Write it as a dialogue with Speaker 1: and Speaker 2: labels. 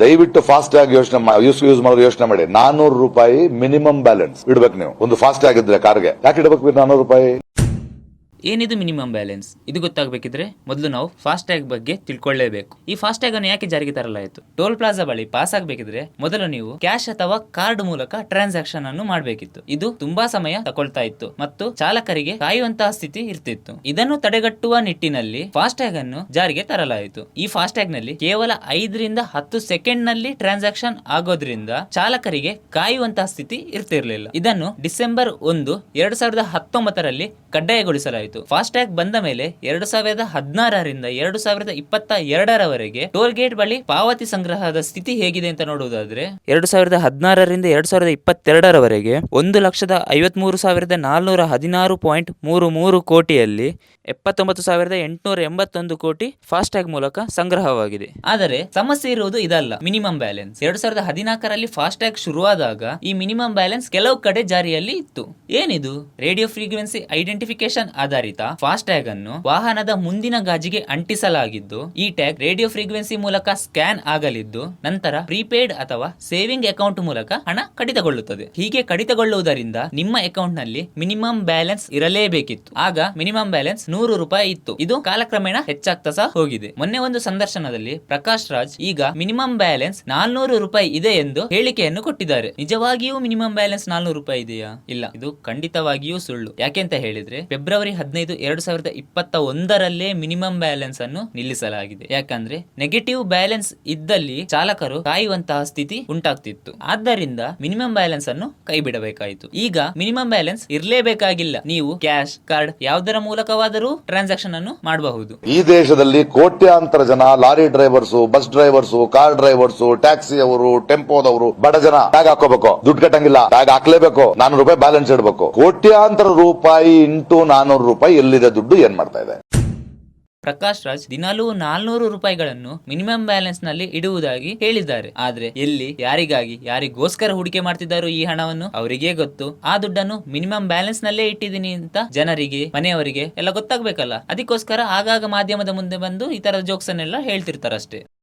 Speaker 1: ದಯವಿಟ್ಟು ಫಾಸ್ಟ್ ಆಗಿ ಯೋಚನೆ ಯೂಸ್ ಯೂಸ್ ಮಾಡೋದು ಯೋಚನೆ ಮಾಡಿ. ನಾನೂರು ರೂಪಾಯಿ ಮಿನಿಮಮ್ ಬ್ಯಾಲೆನ್ಸ್ ಇಡ್ಬೇಕು ನೀವು. ಒಂದು ಫಾಸ್ಟ್ ಆಗಿದ್ರೆ ಕಾರ್ಗೆ. ಯಾಕೆ ಇಡಬೇಕು ನಾನೂರು ರೂಪಾಯಿ?
Speaker 2: ಏನಿದು ಮಿನಿಮಮ್ ಬ್ಯಾಲೆನ್ಸ್? ಇದು ಗೊತ್ತಾಗಬೇಕಿದ್ರೆ ಮೊದಲು ನಾವು ಫಾಸ್ಟ್ಯಾಗ್ ಬಗ್ಗೆ ತಿಳ್ಕೊಳ್ಳೇಬೇಕು. ಈ ಫಾಸ್ಟ್ಯಾಗ್ ಅನ್ನು ಯಾಕೆ ಜಾರಿಗೆ ತರಲಾಯಿತು? ಟೋಲ್ ಪ್ಲಾಜಾ ಬಳಿ ಪಾಸ್ ಆಗಬೇಕಿದ್ರೆ ಮೊದಲು ನೀವು ಕ್ಯಾಶ್ ಅಥವಾ ಕಾರ್ಡ್ ಮೂಲಕ ಟ್ರಾನ್ಸಾಕ್ಷನ್ ಅನ್ನು ಮಾಡಬೇಕಿತ್ತು. ಇದು ತುಂಬಾ ಸಮಯ ತಗೊಳ್ತಾ ಇತ್ತು ಮತ್ತು ಚಾಲಕರಿಗೆ ಕಾಯುವಂತಹ ಸ್ಥಿತಿ ಇರ್ತಿತ್ತು. ಇದನ್ನು ತಡೆಗಟ್ಟುವ ನಿಟ್ಟಿನಲ್ಲಿ ಫಾಸ್ಟ್ಯಾಗ್ ಅನ್ನು ಜಾರಿಗೆ ತರಲಾಯಿತು. ಈ ಫಾಸ್ಟ್ಯಾಗ್ನಲ್ಲಿ ಕೇವಲ ಐದರಿಂದ ಹತ್ತು ಸೆಕೆಂಡ್ನಲ್ಲಿ ಟ್ರಾನ್ಸಾಕ್ಷನ್ ಆಗೋದ್ರಿಂದ ಚಾಲಕರಿಗೆ ಕಾಯುವಂತಹ ಸ್ಥಿತಿ ಇರ್ತಿರ್ಲಿಲ್ಲ. ಇದನ್ನು ಡಿಸೆಂಬರ್ ಒಂದು, ಎರಡು ಸಾವಿರದ ಹತ್ತೊಂಬತ್ತರಲ್ಲಿ ಕಡ್ಡಾಯಗೊಳಿಸಲಾಯಿತು. ಫಾಸ್ಟ್ ಟ್ಯಾಗ್ ಬಂದ ಮೇಲೆ ಎರಡು ಸಾವಿರದ ಹದಿನಾರರಿಂದ ಎರಡು ಸಾವಿರದ ಇಪ್ಪತ್ತ ಎರಡರವರೆಗೆ ಟೋಲ್ ಗೇಟ್ ಬಳಿ ಪಾವತಿ ಸಂಗ್ರಹದ ಸ್ಥಿತಿ ಹೇಗಿದೆ ಅಂತ ನೋಡುವುದಾದ್ರೆ ಎರಡು ಸಾವಿರದ ಹದಿನಾರರಿಂದ ಎರಡು ಸಾವಿರದ ಇಪ್ಪತ್ತೆರಡರವರೆಗೆ ಒಂದು ಲಕ್ಷದ ಐವತ್ಮೂರು ಸಾವಿರದ ನಾಲ್ನೂರ ಹದಿನಾರು ಪಾಯಿಂಟ್ ಮೂರು ಮೂರು ಕೋಟಿಯಲ್ಲಿ ಎಪ್ಪತ್ತೊಂಬತ್ತು ಸಾವಿರದ ಎಂಟುನೂರ ಎಂಬತ್ತೊಂದು ಕೋಟಿ ಫಾಸ್ಟ್ ಟ್ಯಾಗ್ ಮೂಲಕ ಸಂಗ್ರಹವಾಗಿದೆ. ಆದರೆ ಸಮಸ್ಯೆ ಇರುವುದು ಇದಲ್ಲ. ಮಿನಿಮಮ್ ಬ್ಯಾಲೆನ್ಸ್ ಎರಡು ಸಾವಿರದ ಹದಿನಾಲ್ಕರಲ್ಲಿ ಫಾಸ್ಟ್ ಟ್ಯಾಗ್ ಶುರುವಾದಾಗ ಈ ಮಿನಿಮಮ್ ಬ್ಯಾಲೆನ್ಸ್ ಕೆಲವು ಕಡೆ ಜಾರಿಯಲ್ಲಿ ಇತ್ತು. ಏನಿದು? ರೇಡಿಯೋ ಫ್ರೀಕ್ವೆನ್ಸಿ ಐಡೆಂಟಿಫಿಕೇಶನ್ ಆಧಾರಿತ ಫಾಸ್ಟ್ ಟ್ಯಾಗ್ ಅನ್ನು ವಾಹನದ ಮುಂದಿನ ಗಾಜಿಗೆ ಅಂಟಿಸಲಾಗಿದ್ದು, ಈ ಟ್ಯಾಗ್ ರೇಡಿಯೋ ಫ್ರೀಕ್ವೆನ್ಸಿ ಮೂಲಕ ಸ್ಕ್ಯಾನ್ ಆಗಲಿದ್ದು, ನಂತರ ಪ್ರೀಪೇಡ್ ಅಥವಾ ಸೇವಿಂಗ್ ಅಕೌಂಟ್ ಮೂಲಕ ಹಣ ಕಡಿತಗೊಳ್ಳುತ್ತದೆ. ಹೀಗೆ ಕಡಿತಗೊಳ್ಳುವುದರಿಂದ ನಿಮ್ಮ ಅಕೌಂಟ್ನಲ್ಲಿ ಮಿನಿಮಮ್ ಬ್ಯಾಲೆನ್ಸ್ ಇರಲೇಬೇಕಿತ್ತು. ಆಗ ಮಿನಿಮಮ್ ಬ್ಯಾಲೆನ್ಸ್ ನೂರು ರೂಪಾಯಿ ಇತ್ತು. ಇದು ಕಾಲಕ್ರಮೇಣ ಹೆಚ್ಚಾಗ್ತಾ ಸಹ ಹೋಗಿದೆ. ಮೊನ್ನೆ ಒಂದು ಸಂದರ್ಶನದಲ್ಲಿ ಪ್ರಕಾಶ್ ರಾಜ್ ಈಗ ಮಿನಿಮಮ್ ಬ್ಯಾಲೆನ್ಸ್ ನಾಲ್ನೂರು ರೂಪಾಯಿ ಇದೆ ಎಂದು ಹೇಳಿಕೆಯನ್ನು ಕೊಟ್ಟಿದ್ದಾರೆ. ನಿಜವಾಗಿಯೂ ಮಿನಿಮಮ್ ಬ್ಯಾಲೆನ್ಸ್ ನಾಲ್ನೂರು ರೂಪಾಯಿ ಇದೆಯಾ? ಇಲ್ಲ, ಇದು ಖಂಡಿತವಾಗಿಯೂ ಸುಳ್ಳು. ಯಾಕೆಂತ ಹೇಳಿದ್ರೆ, ಫೆಬ್ರವರಿ ಹದಿನೈದು, ಎರಡು ಸಾವಿರದ ಇಪ್ಪತ್ತ ಒಂದರಲ್ಲೇ ಮಿನಿಮಮ್ ಬ್ಯಾಲೆನ್ಸ್ ಅನ್ನು ನಿಲ್ಲಿಸಲಾಗಿದೆ. ಯಾಕಂದ್ರೆ ನೆಗೆಟಿವ್ ಬ್ಯಾಲೆನ್ಸ್ ಇದ್ದಲ್ಲಿ ಚಾಲಕರು ಕಾಯುವಂತಹ ಸ್ಥಿತಿ ಉಂಟಾಗ್ತಿತ್ತು. ಆದ್ದರಿಂದ ಮಿನಿಮಮ್ ಬ್ಯಾಲೆನ್ಸ್ ಅನ್ನು ಕೈ ಬಿಡಬೇಕಾಯಿತು ಈಗ ಮಿನಿಮಮ್ ಬ್ಯಾಲೆನ್ಸ್ ಇರಲೇಬೇಕಾಗಿಲ್ಲ. ನೀವು ಕ್ಯಾಶ್, ಕಾರ್ಡ್ ಯಾವುದರ ಮೂಲಕವಾದರೂ ಟ್ರಾನ್ಸಾಕ್ಷನ್ ಅನ್ನು ಮಾಡಬಹುದು.
Speaker 1: ಈ ದೇಶದಲ್ಲಿ ಕೋಟ್ಯಾಂತರ ಜನ lorry drivers, bus drivers, car drivers taxi ಅವರು ಟೆಂಪೋದವರು, ಬಡ ಜನ ಟ್ಯಾಗ್ ಹಾಕೋಬೇಕು ದುಡ್ಡು ಕಟ್ಟಂಗಿಲ್ಲ ಟ್ಯಾಗ್ ಹಾಕ್ಲೇಬೇಕು. ನಾನೂರು ರೂಪಾಯಿ ಬ್ಯಾಲೆನ್ಸ್ ಇಡಬೇಕು. ಕೋಟ್ಯಾಂತರ ರೂಪಾಯಿ ಇಂಟು ನಾನೂರು ರೂಪಾಯಿ ಎಲ್ಲಿದೆ ದುಡ್ಡು ಏನ್ ಮಾಡ್ತಾ ಇದೆ?
Speaker 2: ಪ್ರಕಾಶ್ ರಾಜ್ ದಿನಾಲೂ ನಾಲ್ನೂರು ರೂಪಾಯಿಗಳನ್ನು ಮಿನಿಮಮ್ ಬ್ಯಾಲೆನ್ಸ್ನಲ್ಲಿ ಇಡುವುದಾಗಿ ಹೇಳಿದ್ದಾರೆ. ಆದ್ರೆ ಎಲ್ಲಿ, ಯಾರಿಗಾಗಿ, ಯಾರಿಗೋಸ್ಕರ ಹೂಡಿಕೆ ಮಾಡ್ತಿದ್ದಾರೋ ಈ ಹಣವನ್ನು ಅವರಿಗೇ ಗೊತ್ತು. ಆ ದುಡ್ಡನ್ನು ಮಿನಿಮಮ್ ಬ್ಯಾಲೆನ್ಸ್ ನಲ್ಲೇ ಇಟ್ಟಿದ್ದೀನಿ ಅಂತ ಜನರಿಗೆ, ಮನೆಯವರಿಗೆ ಎಲ್ಲ ಗೊತ್ತಾಗ್ಬೇಕಲ್ಲ. ಅದಕ್ಕೋಸ್ಕರ ಆಗಾಗ ಮಾಧ್ಯಮದ ಮುಂದೆ ಬಂದು ಈ ತರದ ಜೋಕ್ಸ್ ಅನ್ನೆಲ್ಲ ಹೇಳ್ತಿರ್ತಾರಷ್ಟೇ.